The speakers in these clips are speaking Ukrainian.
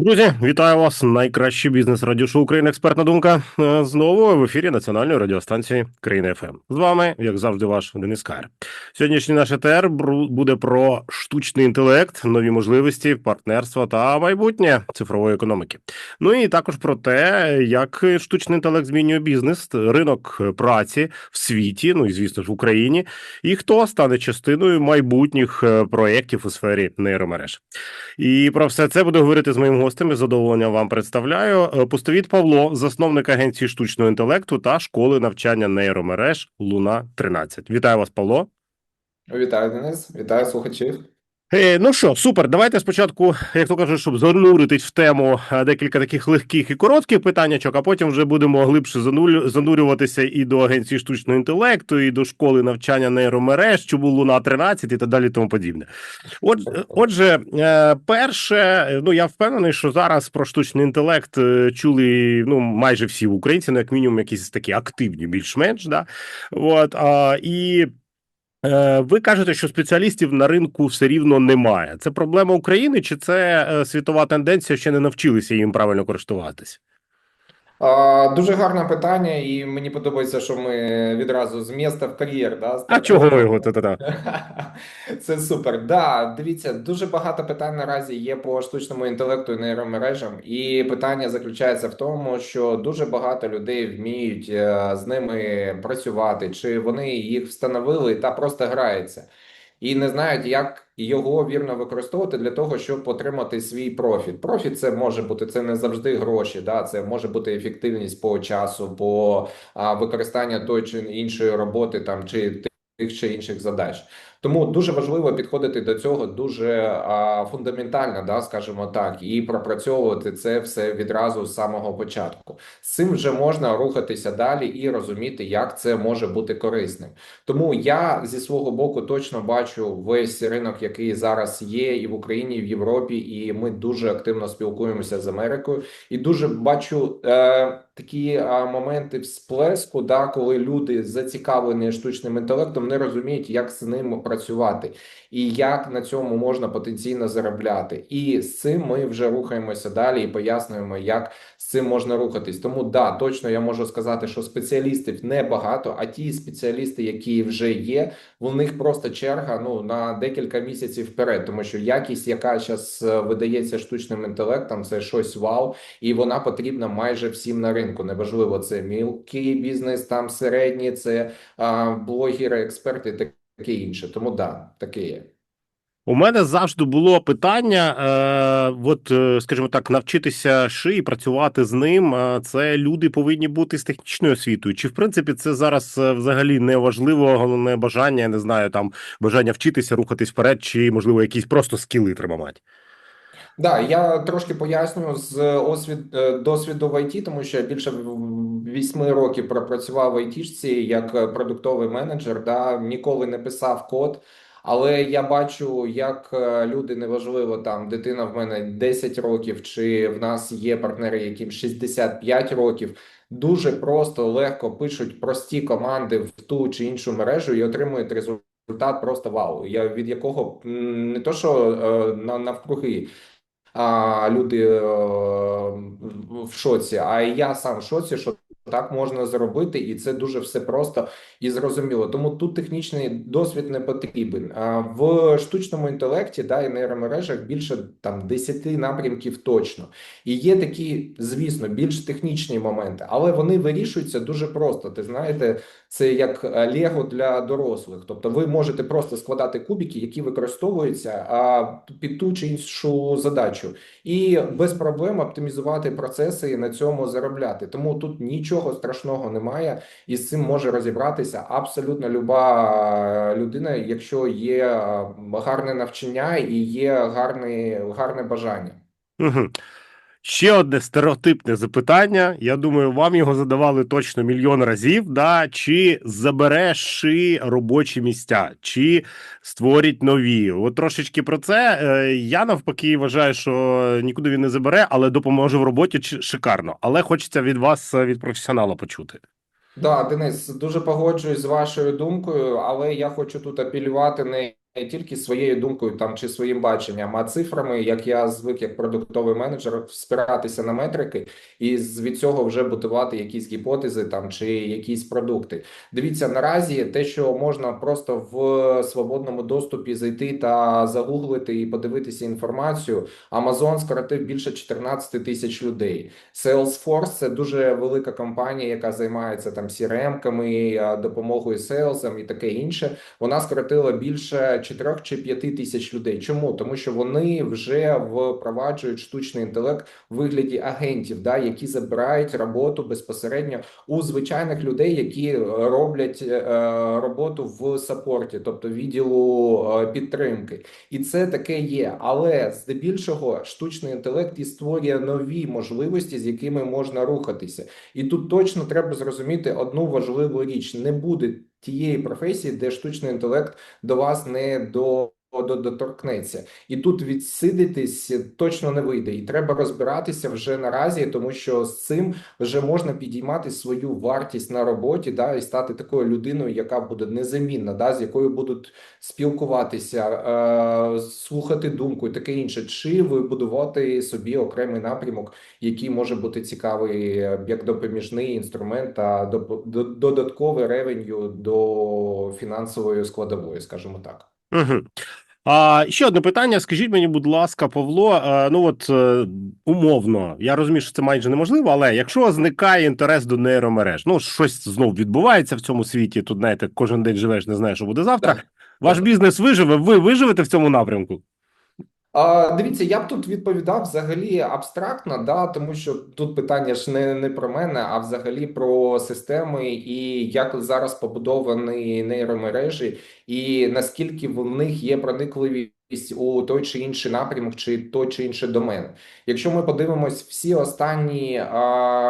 Друзі, вітаю вас! Найкраще бізнес радіошоу України Експертна думка Е, знову в ефірі національної радіостанції Країна ФМ. З вами, як завжди, ваш Денис Кар. Сьогоднішній наш ЕТР буде про штучний інтелект, нові можливості, партнерства та майбутнє цифрової економіки. Ну і також про те, як штучний інтелект змінює бізнес, ринок праці в світі, ну і звісно ж в Україні, і хто стане частиною майбутніх е, проєктів у сфері нейромереж. І про все це буду говорити з моїм гостем. Із задоволенням вам представляю Е, Пустовіт Павло, засновник агенції штучного інтелекту та школи навчання нейромереж Луна 13 Вітаю вас, Павло. Вітаю, Денис, вітаю слухачів. Е, ну що, супер. Давайте спочатку, як то кажуть, щоб зануритись в тему е, декілька таких легких і коротких питаннячок, а потім вже будемо глибше занурюватися і до агенції штучного інтелекту, і до школи навчання нейромереж, чому Луна 13 і так далі, тому подібне. От, отже, е, перше, е, ну я впевнений, що зараз про штучний інтелект е, чули ну майже всі українці, ну як мінімум, якісь такі активні, більш-менш. Да? От, а, і Е, Ви кажете, що спеціалістів на ринку все рівно немає. Це проблема України, чи це е, світова тенденція, ще не навчилися їм правильно користуватись? Дуже гарне питання, і мені подобається, що ми відразу з міста в кар'єр. Да, А чого його та-та-та? Це супер. Да, дивіться, дуже багато питань наразі є по штучному інтелекту і нейромережам. І питання заключається в тому, що дуже багато людей вміють е, з ними працювати, чи вони їх встановили та просто граються. І не знають, як його вірно використовувати для того, щоб отримати свій профіт. Профіт це може бути це не завжди гроші, да, це може бути ефективність по часу, по а, використання той чи іншої роботи там чи тих чи інших задач. Тому дуже важливо підходити до цього дуже а, фундаментально, да, скажімо так, і пропрацьовувати це все відразу з самого початку. З цим вже можна рухатися далі і розуміти, як це може бути корисним. Тому я зі свого боку точно бачу весь ринок, який зараз є, і в Україні, і в Європі, і ми дуже активно спілкуємося з Америкою, і дуже бачу е, такі а, моменти всплеску, да, коли люди зацікавлені штучним інтелектом, не розуміють, як з ним працювати, і як на цьому можна потенційно заробляти. І з цим ми вже рухаємося далі і пояснюємо, як з цим можна рухатись. Тому да, точно я можу сказати, що спеціалістів небагато, а ті спеціалісти, які вже є, у них просто черга ну на декілька місяців вперед, тому що якість, яка зараз видається штучним інтелектом, це щось вау, і вона потрібна майже всім на ринку. Неважливо, це мілкий бізнес, там середній, це а, блогери, експерти, таке інше. Тому да, таке є. У мене завжди було питання: е, от, е, скажімо так, навчитися ши і працювати з ним. е, Це люди повинні бути з технічною освітою. Чи в принципі це зараз е, взагалі не важливо? Головне бажання, я не знаю, там бажання вчитися, рухатись вперед, чи можливо якісь просто скіли треба мати? Да, я трошки поясню з освід е, досвіду в ІТ, тому що я більше вісьми років пропрацював в айтішці як е, продуктовий менеджер, да, ніколи не писав код. Але я бачу, як е, люди, неважливо, там дитина в мене 10 років, чи в нас є партнери, яким 65 років, дуже просто легко пишуть прості команди в ту чи іншу мережу і отримують результат просто вау. Я від якого не то, що е, на навкруги а, люди е, в шоці, а я сам в шоці, що так можна зробити, і це дуже все просто і зрозуміло. Тому тут технічний досвід не потрібен. А в штучному інтелекті да, і нейромережах більше там 10 напрямків точно. І є такі, звісно, більш технічні моменти, але вони вирішуються дуже просто. Ти знаєте, це як е, Лего для дорослих. Тобто, ви можете просто складати кубики, які використовуються а, під ту чи іншу задачу, і без проблем оптимізувати процеси і на цьому заробляти. Тому тут нічого страшного немає, і з цим може розібратися абсолютно люба е, людина, якщо є е, гарне навчання і є гарне, гарне бажання. Угу. Ще одне стереотипне запитання. Я думаю, вам його задавали точно мільйон разів. Да? Чи забере робочі місця, чи створить нові? От трошечки про це. Е, Я навпаки вважаю, що нікуди він не забере, але допоможе в роботі шикарно. Але хочеться від вас, е, від професіонала, почути. Да, Денис, дуже погоджуюсь з вашою думкою, але я хочу тут апелювати не тільки своєю думкою там чи своїм баченням, а цифрами, як я звик як продуктовий менеджер, спиратися на метрики і від цього вже будувати якісь гіпотези там чи якісь продукти. Дивіться, наразі те, що можна просто в свободному доступі зайти та загуглити і подивитися інформацію, Amazon скоротив більше 14 тисяч людей. Salesforce – це дуже велика компанія, яка займається там CRM-ками, допомогою селсам і таке інше. Вона скоротила більше 4 чи 5 тисяч людей. Чому? Тому що вони вже впроваджують штучний інтелект в вигляді агентів, да, які забирають роботу безпосередньо у звичайних людей, які роблять е, роботу в саппорті, тобто відділу е, підтримки. І це таке є. Але здебільшого штучний інтелект і створює нові можливості, з якими можна рухатися. І тут точно треба зрозуміти одну важливу річ: не буде тієї професії, де штучний інтелект до вас не до. До- Доторкнеться, і тут відсидитись точно не вийде, і треба розбиратися вже наразі, тому що з цим вже можна підіймати свою вартість на роботі, да, і стати такою людиною, яка буде незамінна, да, з якою будуть спілкуватися, е, слухати думку і таке інше, чи вибудувати собі окремий напрямок, який може бути цікавий е, як допоміжний інструмент та додатковий ревеню до фінансової складової, скажімо так. Угу. А ще одне питання. Скажіть мені, будь ласка, Павло, е, ну от е, умовно, я розумію, що це майже неможливо, але якщо зникає інтерес до нейромереж, ну щось знов відбувається в цьому світі. Тут знаєте, кожен день живеш, не знаєш, що буде завтра. Так. Ваш бізнес виживе, ви виживете в цьому напрямку? Дивіться, я б тут відповідав взагалі абстрактно, да, тому що тут питання ж не, не про мене, а взагалі про системи і як зараз побудовані нейромережі, і наскільки в них є проникливість у той чи інший напрямок, чи той чи інший домен. Якщо ми подивимось всі останні,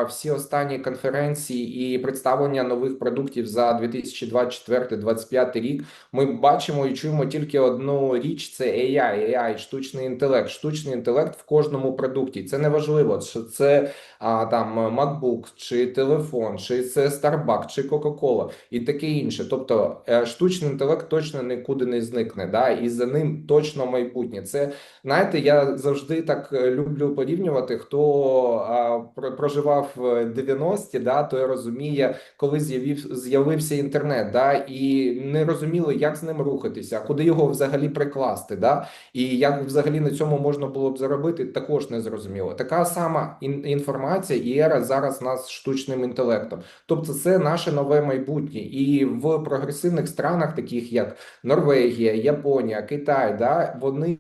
всі останні конференції і представлення нових продуктів за 2024-2025 рік, ми бачимо і чуємо тільки одну річ: це AI, AI, штучний інтелект. Штучний інтелект в кожному продукті. Це не важливо, що це а, там MacBook, чи телефон, чи це Starbucks, чи Coca-Cola і таке інше. Тобто е, штучний інтелект точно нікуди не зникне, да, і за ним точно майбутнє. Це знаєте, я завжди так е, люблю порівнювати. Хто а, про- проживав в 90-ті, да, той розуміє, коли з'явив з'явився інтернет, да, і не розуміли, як з ним рухатися, куди його взагалі прикласти, да, і як взагалі на цьому можна було б заробити, також не зрозуміло. Така сама ін- інформація і ера зараз нас штучним інтелектом. Тобто, це наше нове майбутнє, і в прогресивних странах, таких як Норвегія, Японія, Китай, да, вони.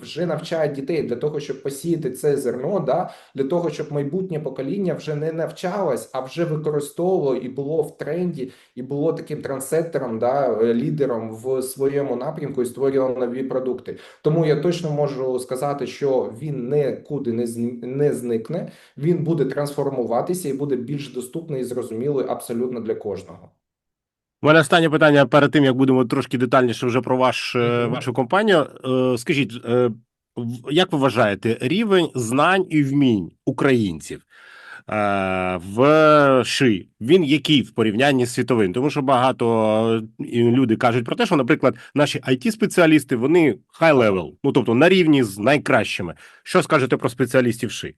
Вже навчають дітей для того, щоб посіяти це зерно, да для того, щоб майбутнє покоління вже не навчалось, а вже використовувало і було в тренді, і було таким трансектором, да, е, лідером в своєму напрямку і створював нові продукти. Тому я точно можу сказати, що він нікуди не не зникне. Він буде трансформуватися і буде більш доступний і зрозумілий абсолютно для кожного. У мене останнє питання перед тим, як будемо трошки детальніше вже про ваш, е, вашу компанію. Е, Скажіть, е, як ви вважаєте, рівень знань і вмінь українців в ШИ, він який в порівнянні з світовим? Тому що багато люди кажуть про те, що, наприклад, наші IT-спеціалісти, вони high level, ну тобто на рівні з найкращими. Що скажете про спеціалістів ШИ?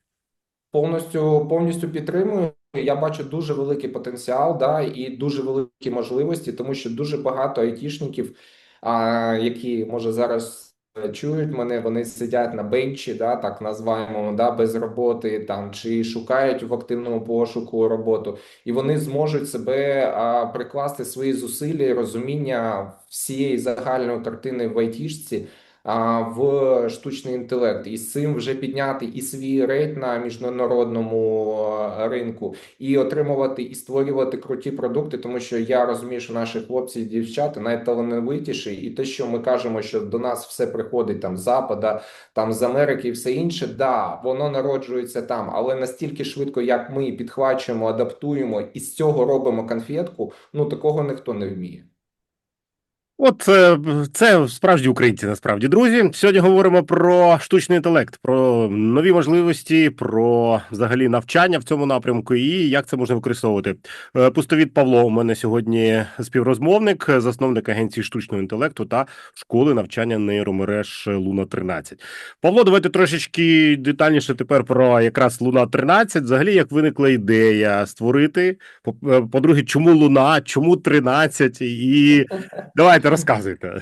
Повністю повністю підтримую. Я бачу дуже великий потенціал, да, і дуже великі можливості, тому що дуже багато айтішників, а, які може зараз е, чують мене, вони сидять на бенчі, да, так називаємо, да, без роботи там чи шукають в активному пошуку роботу, і вони зможуть себе а, прикласти свої зусилля і розуміння всієї загальної картини в айтішці в штучний інтелект, і з цим вже підняти і свій рейд на міжнародному е, ринку, і отримувати і створювати круті продукти, тому що я розумію, що наші хлопці і дівчата найталановитіші, і те, що ми кажемо, що до нас все приходить там з Запада, там з Америки і все інше, да, воно народжується там, але настільки швидко, як ми підхвачуємо, адаптуємо і з цього робимо конфетку, ну такого ніхто не вміє. От е, це справжні українці, насправді, друзі. Сьогодні говоримо про штучний інтелект, про нові можливості, про взагалі навчання в цьому напрямку і як це можна використовувати. Е, Пустовід Павло у мене сьогодні співрозмовник, засновник агенції штучного інтелекту та школи навчання нейромереж Луна 13. Павло, давайте трошечки детальніше тепер про якраз Луна 13. Взагалі, як виникла ідея створити. По- е, По-друге, чому Луна, чому 13? І давайте розказуйте.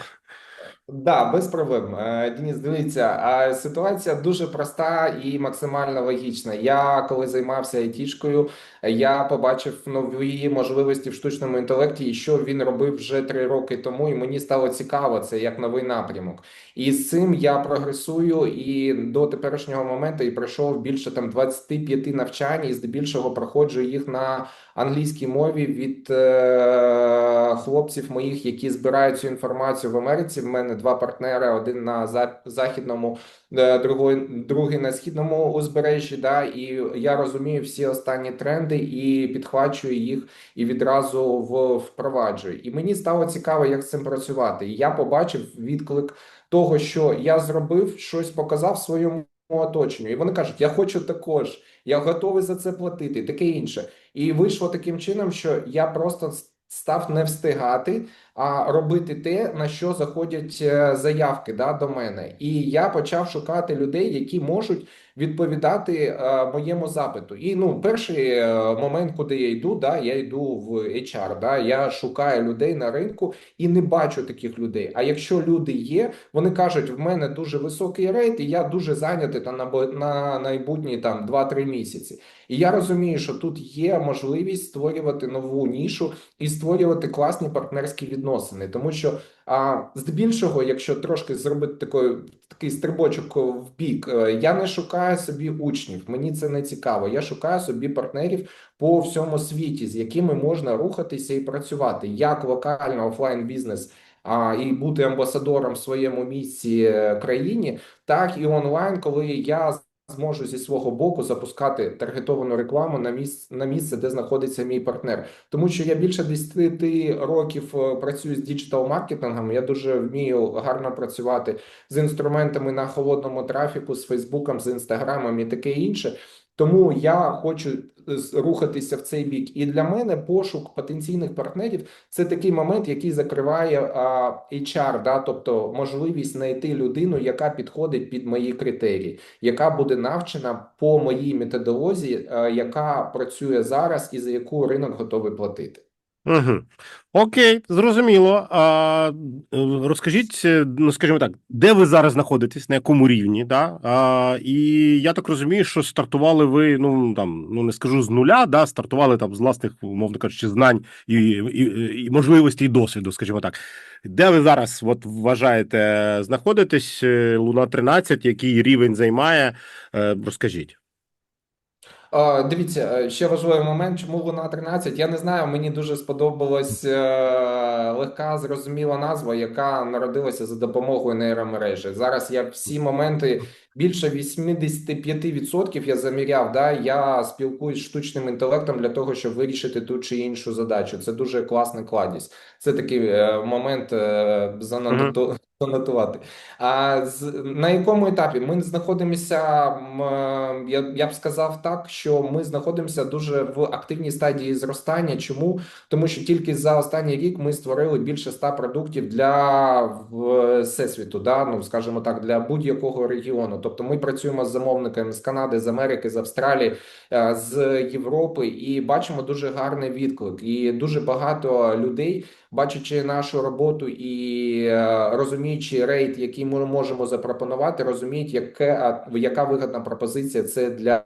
Да, без проблем. Дініс, Денис, дивіться, ситуація дуже проста і максимально логічна. Я коли займався айтішкою, я побачив нові можливості в штучному інтелекті, і що він робив вже три роки тому, і мені стало цікаво це як новий напрямок. І з цим я прогресую і до теперішнього моменту і пройшов більше там 25 навчань, і здебільшого проходжу їх на англійській мові від е, хлопців моїх, які збирають цю інформацію в Америці. В мене два партнери: один на за- західному, другий, другий на східному узбережжі. Да, і я розумію всі останні тренди і підхвачую їх і відразу впроваджую. І мені стало цікаво, як з цим працювати. І я побачив відклик того, що я зробив, щось показав своєму оточенню, і вони кажуть: Я хочу також, я готовий за це платити, таке інше. І вийшло таким чином, що я просто став не встигати, а робити те, на що заходять е, заявки да, до мене. І я почав шукати людей, які можуть відповідати е, моєму запиту. І ну, перший е, момент, куди я йду, да, я йду в HR, да, я шукаю людей на ринку і не бачу таких людей. А якщо люди є, вони кажуть, в мене дуже високий рейт, і я дуже зайнятий там на, на майбутні там 2-3 місяці. І я розумію, що тут є можливість створювати нову нішу і створювати класні партнерські відносини, тому що а, здебільшого, якщо трошки зробити такий, такий стрибочок в бік, е, я не шукаю собі учнів, мені це не цікаво. Я шукаю собі партнерів по всьому світі, з якими можна рухатися і працювати, як локально офлайн бізнес. А і бути амбасадором в своєму місці е, країні, так і онлайн, коли я зможу зі свого боку запускати таргетовану рекламу на місце, на місце, де знаходиться мій партнер. Тому що я більше 10 років е, працюю з діджитал маркетингом. Я дуже вмію гарно працювати з інструментами на холодному трафіку, з Фейсбуком, з Інстаграмом і таке інше. Тому я хочу е, рухатися в цей бік. І для мене пошук потенційних партнерів це такий момент, який закриває HR, да, тобто можливість знайти людину, яка підходить під мої критерії, яка буде навчена по моїй методології, е, яка працює зараз і за яку ринок готовий платити. Угу. Окей, зрозуміло. А, е, розкажіть, е, ну скажімо так, де ви зараз знаходитесь, на якому рівні? Да? А, і я так розумію, що стартували ви, ну там, ну не скажу з нуля, да, стартували там з власних, умовно кажучи, знань і, і, і можливостей і досвіду, скажімо так. Де ви зараз от, вважаєте знаходитесь? Е, Луна 13, який рівень займає? Розкажіть. Дивіться, е, ще важливий момент, чому Луна 13? Я не знаю, мені дуже сподобалась е, легка, зрозуміла назва, яка народилася за допомогою нейромережі. Зараз я всі моменти більше 85% я заміряв. Да, я спілкуюсь з штучним інтелектом для того, щоб вирішити ту чи іншу задачу. Це дуже класна кладість. Це такий е, момент е, заноту- занотувати. А з на якому етапі ми знаходимося? е, Я, я б сказав так, що ми знаходимося дуже в активній стадії зростання. Чому? Тому що тільки за останній рік ми створили більше 100 продуктів для всесвіту, да? ну скажімо так, для будь-якого регіону. Тобто ми працюємо з замовниками з Канади, з Америки, з Австралії, е, з Європи і бачимо дуже гарний відклик. І дуже багато людей, бачачи нашу роботу і е, розуміючи рейт, який ми можемо запропонувати, розуміють, яке яка вигідна пропозиція це для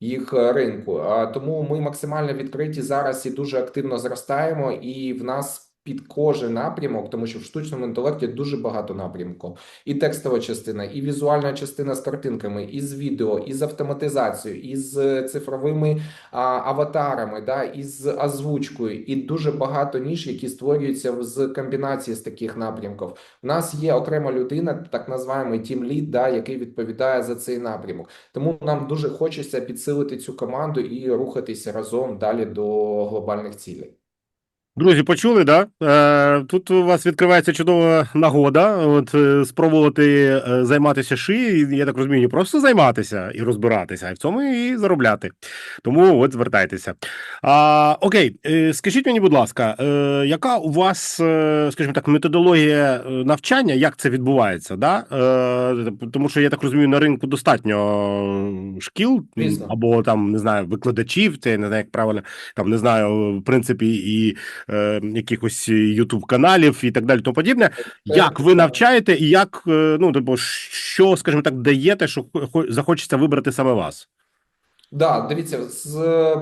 їх ринку. Тому ми максимально відкриті зараз і дуже активно зростаємо, і в нас. Під кожен напрямок, тому що в штучному інтелекті дуже багато напрямків. І текстова частина, і візуальна частина з картинками, і з відео, і з автоматизацією, і з цифровими а, аватарами, да, і з озвучкою, і дуже багато ніж, які створюються з комбінації з таких напрямків. У нас є окрема людина, так називаємо тім-лід, да, який відповідає за цей напрямок. Тому нам дуже хочеться підсилити цю команду і рухатися разом далі до глобальних цілей. Друзі, почули, да? Е, тут у вас відкривається чудова нагода. От е, спробувати е, займатися ши, я так розумію, не просто займатися і розбиратися, а в цьому і заробляти. Тому от звертайтеся. А, окей, скажіть мені, будь ласка, яка у вас, скажімо так, методологія навчання, як це відбувається? Да? Тому що я так розумію, на ринку достатньо шкіл або там не знаю викладачів, це не знаю, як правильно там не знаю, в принципі, і е, якихось Ютуб каналів і так далі, тому подібне. Як ви навчаєте, і як е, ну тобто, що, скажімо так, даєте, що захочеться вибрати саме вас? Да, дивіться, з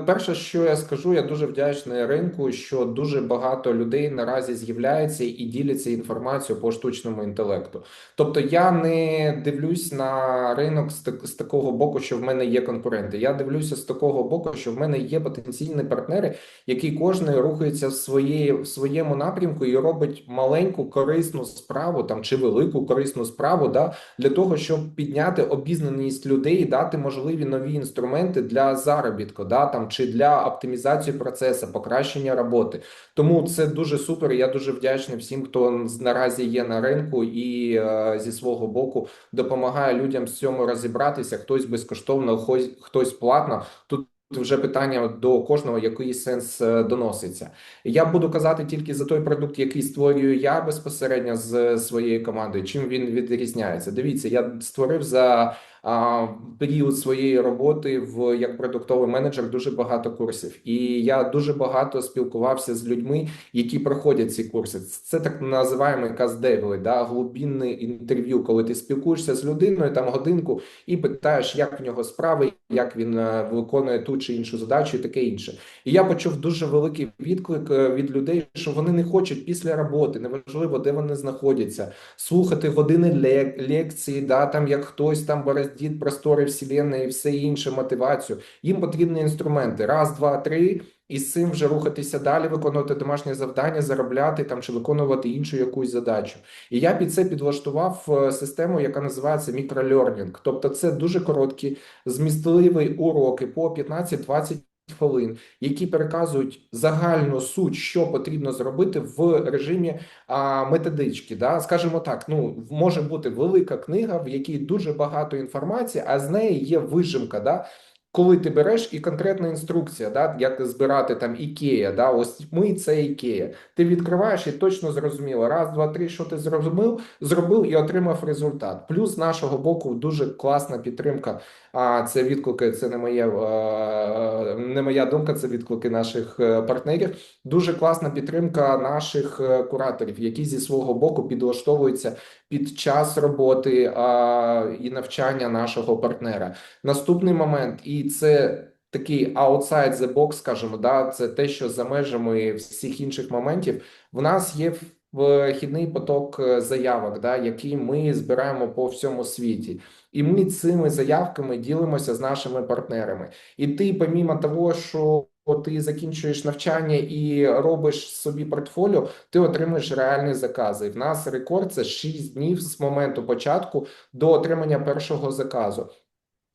перше, що я скажу, я дуже вдячний ринку, що дуже багато людей наразі з'являється і діляться інформацією по штучному інтелекту. Тобто я не дивлюсь на ринок з, так, з такого боку, що в мене є конкуренти. Я дивлюся з такого боку, що в мене є потенційні партнери, які кожен рухається в своєї в своєму напрямку і робить маленьку корисну справу там чи велику корисну справу, да, для того, щоб підняти обізнаність людей дати можливі нові інструменти для заробітку, да, там чи для оптимізації процесу, покращення роботи. Тому це дуже супер. Я дуже вдячний всім, хто наразі є на ринку і е, зі свого боку допомагає людям з цьому розібратися. Хтось безкоштовно, хтось, платно. Тут вже питання до кожного, який сенс е, доноситься. Я буду казати тільки за той продукт, який створюю я безпосередньо з своєю командою. Чим він відрізняється? Дивіться, я створив за період своєї роботи в як продуктовий менеджер дуже багато курсів, і я дуже багато спілкувався з людьми, які проходять ці курси. Це так називаємо каздевили, да глибинне інтерв'ю, коли ти спілкуєшся з людиною там годинку і питаєш, як в нього справи, як він е, виконує ту чи іншу задачу, і таке інше. І я почув дуже великий відклик е, від людей, що вони не хочуть після роботи, неважливо, де вони знаходяться, слухати години лек- лекції, да, там як хтось там бороздить простори вселенної і все інше мотивацію. Їм потрібні інструменти. Раз, два, три. І з цим вже рухатися далі, виконувати домашнє завдання, заробляти там чи виконувати іншу якусь задачу. І я під це підлаштував е, систему, яка називається мікролернінг. Тобто, це дуже короткі, змістливі уроки по 15-20 хвилин, які переказують загальну суть, що потрібно зробити в режимі а, методички. Да? Скажімо так, ну може бути велика книга, в якій дуже багато інформації, а з неї є вижимка. Да? Коли ти береш і конкретна інструкція, да, як збирати там ікея, да, ось ми це ікея. Ти відкриваєш і точно зрозуміло. Раз, два, три, що ти зробив, зробив і отримав результат. Плюс з нашого боку дуже класна підтримка. А це відклики, це не моє е, не моя думка, це відклики наших е, партнерів. Дуже класна підтримка наших е, кураторів, які зі свого боку підлаштовуються під час роботи і навчання нашого партнера. Наступний момент, і це такий outside the box, скажімо, да, це те, що за межами всіх інших моментів. В нас є вхідний поток е, заявок, да, який ми збираємо по всьому світі. І ми цими заявками ділимося з нашими партнерами. І ти, помімо того, що ти закінчуєш навчання і робиш собі портфоліо, ти отримуєш реальні закази. В нас рекорд це 6 днів з моменту початку до отримання першого заказу.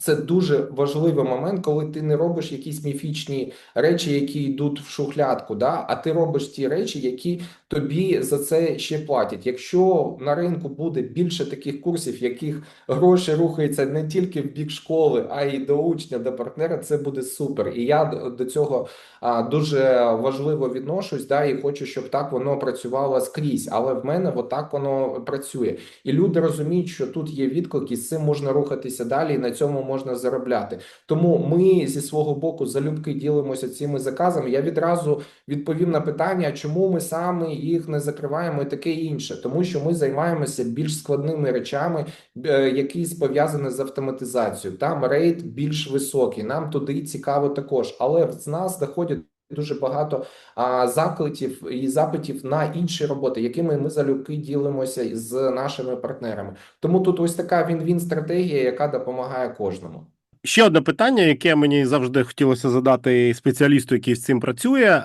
Це дуже важливий момент, коли ти не робиш якісь міфічні речі, які йдуть в шухлядку, да? а ти робиш ті речі, які тобі за це ще платять. Якщо на ринку буде більше таких курсів, яких гроші рухаються не тільки в бік школи, а й до учня, до партнера, це буде супер. І я до- цього а, дуже важливо відношусь, да, і хочу, щоб так воно працювало скрізь. Але в мене отак воно працює. І люди розуміють, що тут є відклик, і з цим можна рухатися далі, і на цьому можна заробляти. Тому ми зі свого боку залюбки ділимося цими заказами. Я відразу відповім на питання, чому ми саме їх не закриваємо і таке інше, тому що ми займаємося більш складними речами, е, які пов'язані з автоматизацією. Там рейд більш високий. Нам туди цікаво також, але з нас доходять. Дуже багато а, закликів і запитів на інші роботи, якими ми залюбки ділимося з нашими партнерами. Тому тут ось така він-він стратегія, яка допомагає кожному. Ще одне питання, яке мені завжди хотілося задати спеціалісту, який з цим працює.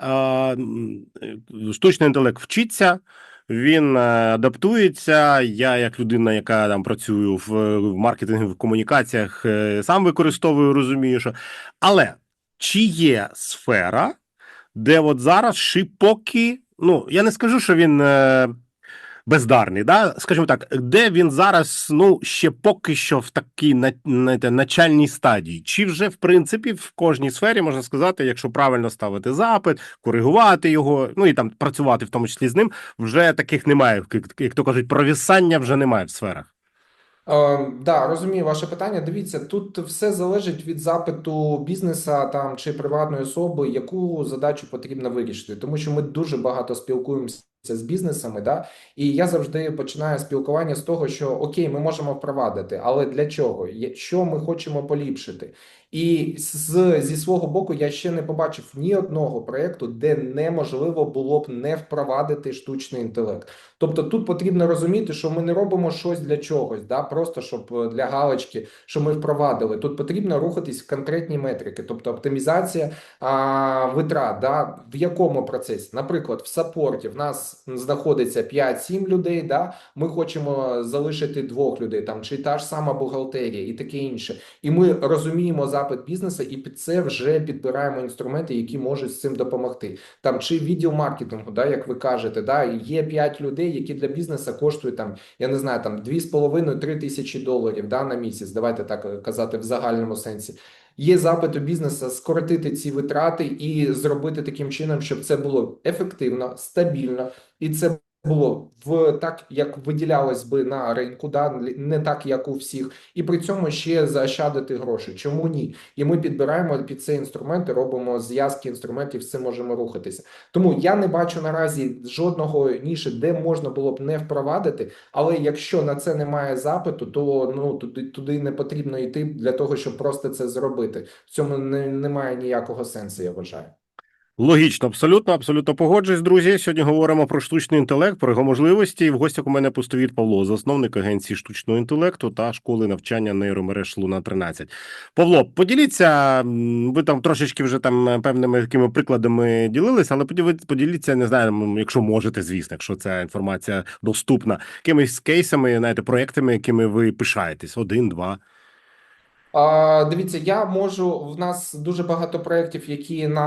Штучний інтелект вчиться, він е, адаптується. Я, як людина, яка там працюю в, в маркетингу, в комунікаціях, е, сам використовую, розумію, що. Але чи є сфера, де от зараз ши поки ну я не скажу, що він е, бездарний, да? скажімо так, де він зараз, ну ще поки що в такій на, знаєте, начальній стадії, чи вже в принципі в кожній сфері можна сказати, якщо правильно ставити запит, коригувати його, ну і там працювати в тому числі з ним, вже таких немає, як, як то кажуть, провісання вже немає в сферах. Е, да, розумію ваше питання. Дивіться, тут все залежить від запиту бізнеса там чи приватної особи, яку задачу потрібно вирішити, тому що ми дуже багато спілкуємося з бізнесами, да, і я завжди починаю спілкування з того, що окей, ми можемо впровадити, але для чого? Що ми хочемо поліпшити? І з, зі свого боку я ще не побачив ні одного проєкту, де неможливо було б не впровадити штучний інтелект. Тобто тут потрібно розуміти, що ми не робимо щось для чогось, да, просто щоб е, для галочки, що ми впровадили. Тут потрібно рухатись в конкретні метрики, тобто оптимізація а, витрат. Да, в якому процесі? Наприклад, в саппорті в нас знаходиться 5-7 людей. Да, ми хочемо залишити двох людей, там чи та ж сама бухгалтерія і таке інше. І ми розуміємо запит бізнесу, і під це вже підбираємо інструменти, які можуть з цим допомогти. Там чи відділ маркетингу, да, як ви кажете, да, є 5 людей, які для бізнесу коштують там, я не знаю, там 2,5-3 тисячі доларів да, на місяць. Давайте так е, казати в загальному сенсі. Є запит у бізнесу скоротити ці витрати і зробити таким чином, щоб це було ефективно, стабільно, і це було в так, як виділялось би на ринку, да не так, як у всіх, і при цьому ще заощадити гроші. Чому ні? І ми підбираємо під це інструменти, робимо зв'язки інструментів, цим можемо рухатися. Тому я не бачу наразі жодного ніші, де можна було б не впровадити. Але якщо на це немає запиту, то ну туди туди не потрібно йти для того, щоб просто це зробити. В цьому не, немає ніякого сенсу, я вважаю. Логічно, абсолютно, абсолютно погоджуюсь, друзі. Сьогодні говоримо про штучний інтелект, про його можливості. В гостях у мене пустовіт Павло, засновник агенції штучного інтелекту та школи навчання нейромереж Луна 13. Павло, поділіться. Ви там трошечки вже там е, певними такими прикладами ділилися, але поділіться, не знаю, якщо можете, звісно, якщо ця інформація доступна, якимись кейсами, знаєте, проектами, якими ви пишаєтесь, один, два. Дивіться, я можу. В нас дуже багато проєктів, які на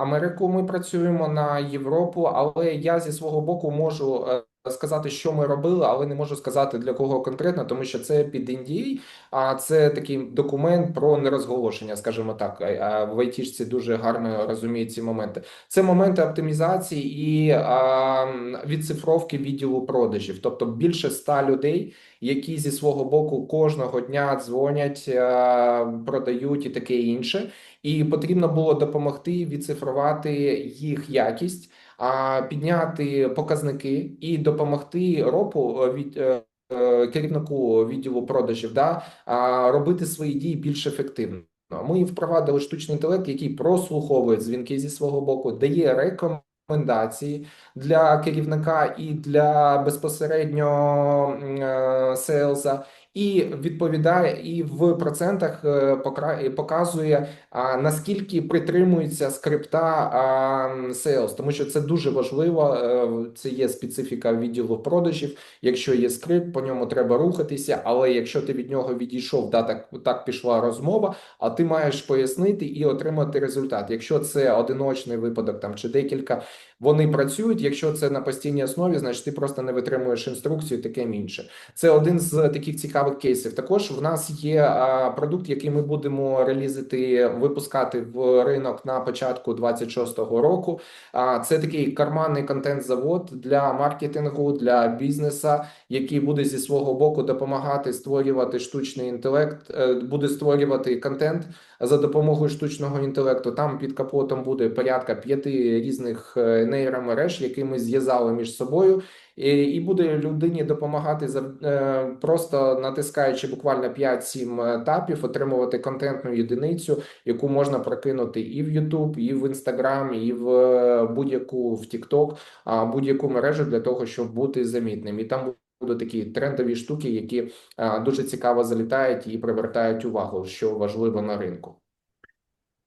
Америку ми працюємо, на Європу, але я зі свого боку можу е, сказати, що ми робили, але не можу сказати для кого конкретно, тому що це під NDA, а це такий документ про нерозголошення, скажімо так. А- а В айтішці дуже гарно розуміють ці моменти. Це моменти оптимізації і а, відцифровки відділу продажів, тобто більше ста людей які зі свого боку кожного дня дзвонять, е, продають і таке інше. І потрібно було допомогти відцифрувати їх якість, а підняти показники і допомогти ропу е, від. е, е, Керівнику відділу продажів да робити свої дії більш ефективно. Ми впровадили штучний інтелект, який прослуховує дзвінки зі свого боку, дає рекомендації для керівника і для безпосередньо м, е, селза, і відповідає і в процентах е, показує наскільки притримується скрипта sales, тому що це дуже важливо. е, Це є специфіка відділу продажів. Якщо є скрипт, по ньому треба рухатися. Але якщо ти від нього відійшов, да, так, так пішла розмова, а ти маєш пояснити і отримати результат. Якщо це одиночний випадок там чи декілька, вони працюють. Якщо це на постійній основі, значить ти просто не витримуєш інструкцію, таке інше. Це один з таких цікавих кейсів. Також в нас є продукт, який ми будемо релізити, випускати в ринок на початку 26-го року. А це такий карманний контент-завод для маркетингу, для бізнеса, який буде зі свого боку допомагати створювати штучний інтелект, е, буде створювати контент за допомогою штучного інтелекту. Там під капотом буде порядка п'яти різних е, нейромереж, які ми зв'язали між собою. І, і буде людині допомагати за е, просто натискаючи буквально 5-7 етапів, отримувати контентну єдиницю, яку можна прокинути і в YouTube, і в Instagram, і в е, будь-яку в TikTok, а будь-яку мережу для того, щоб бути замітним. І там будуть такі трендові штуки, які е, дуже цікаво залітають і привертають увагу, що важливо на ринку.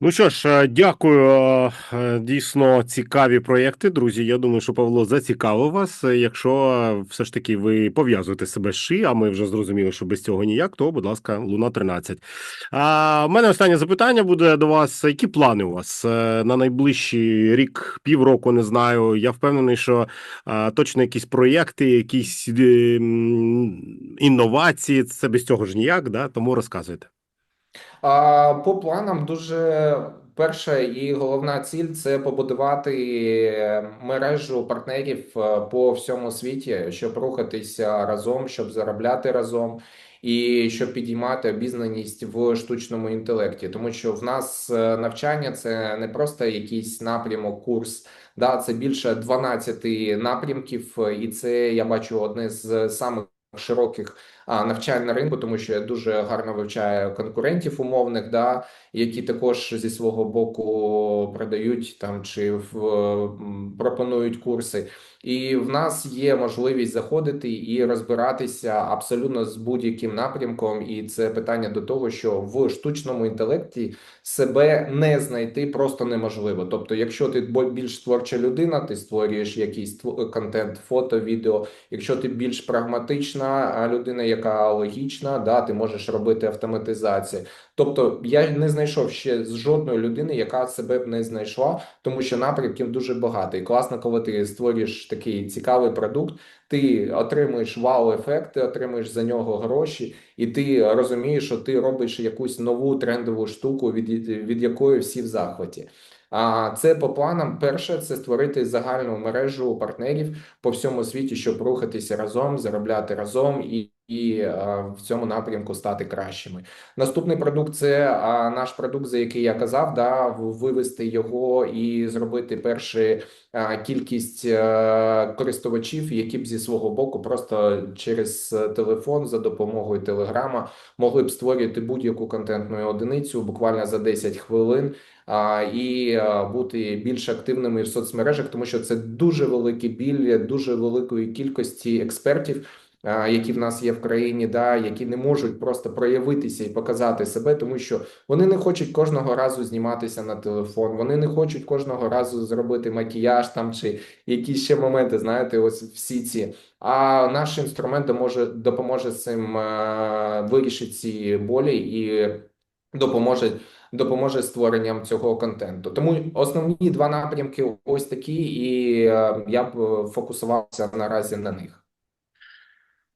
Ну що ж, е, дякую. е, е, Дійсно цікаві проєкти. Друзі, я думаю, що Павло зацікавив вас. Якщо все ж таки ви пов'язуєте себе з ШИ, а ми вже зрозуміли, що без цього ніяк, то, будь ласка, Луна 13. А в мене останнє запитання буде до вас. Які плани у вас на найближчий рік, півроку, не знаю. Я впевнений, що точно якісь проєкти, якісь інновації. Це без цього ж ніяк, да? тому розказуйте. А, по планам дуже перша і головна ціль це побудувати мережу партнерів е, по всьому світі, щоб рухатися разом, щоб заробляти разом. І щоб підіймати обізнаність в штучному інтелекті, тому що в нас е, навчання це не просто якийсь напрямок, курс, да, це більше 12 напрямків, і це я бачу одне з самих широких навчань на ринку, тому що я дуже гарно вивчаю конкурентів умовних, да, які також зі свого боку продають там чи в, пропонують курси. І в нас є можливість заходити і розбиратися абсолютно з будь-яким напрямком. І це питання до того, що в штучному інтелекті себе не знайти просто неможливо. Тобто, якщо ти більш творча людина, ти створюєш якийсь контент, фото, відео. Якщо ти більш прагматична людина, яка логічна, да, ти можеш робити автоматизацію. Тобто, я не знайшов ще жодної людини, яка себе б не знайшла, тому що напрямків дуже багато. І класно, коли ти створюєш такий цікавий продукт, ти отримуєш вау-ефект, ти отримуєш за нього гроші, і ти розумієш, що ти робиш якусь нову трендову штуку, від, від якої всі в захваті. А це по планам. Перше це створити загальну мережу партнерів по всьому світі, щоб рухатися разом, заробляти разом і, і в цьому напрямку стати кращими. Наступний продукт це наш продукт, за який я казав, да, вивести його і зробити перший а, кількість е, користувачів, які б зі свого боку просто через телефон за допомогою телеграма могли б створювати будь-яку контентну одиницю буквально за 10 хвилин. І бути більш активними в соцмережах, тому що це дуже великий біль дуже великої кількості експертів, які в нас є в країні, да, які не можуть просто проявитися і показати себе, тому що вони не хочуть кожного разу зніматися на телефон, вони не хочуть кожного разу зробити макіяж там чи якісь ще моменти. Знаєте, ось всі ці. А наш інструмент допоможе, допоможе цим вирішити ці болі і допоможе допоможе створенням цього контенту. Тому основні два напрямки ось такі, і я б е, фокусувався наразі на них.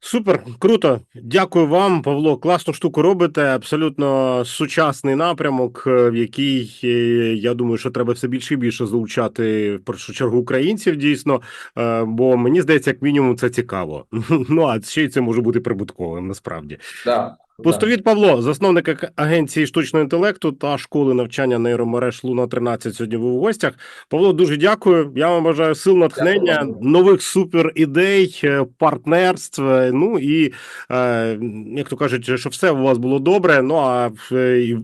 Супер, круто. Дякую вам, Павло. Класну штуку робите. Абсолютно сучасний напрямок, е, в який е, я думаю, що треба все більше і більше залучати в першу чергу українців, дійсно. Е, Бо мені здається, як мінімум, це цікаво. Ну а ще й це може бути прибутковим насправді. Так. Пустовіт Павло, засновник агенції штучного інтелекту та школи навчання нейромереж Луна 13 Сьогодні був у гостях. Павло, дуже дякую. Я вам бажаю сил, натхнення, Дякую. нових супер ідей, е, партнерств. е, Ну і е, як то кажуть, що все у вас було добре. Ну а і,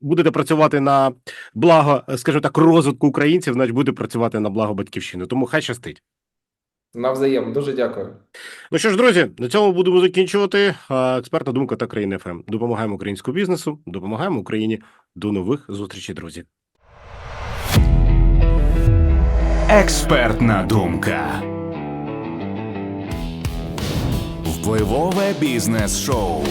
будете працювати на благо, скажімо так, розвитку українців, значить будете працювати на благо батьківщини. Тому хай щастить. Навзаєм, дуже дякую. Ну що ж, друзі, на цьому будемо закінчувати. Експертна думка та країни ФМ. Допомагаємо українському бізнесу, допомагаємо Україні. До нових зустрічей, друзі. Експертна думка. Впливове бізнес-шоу.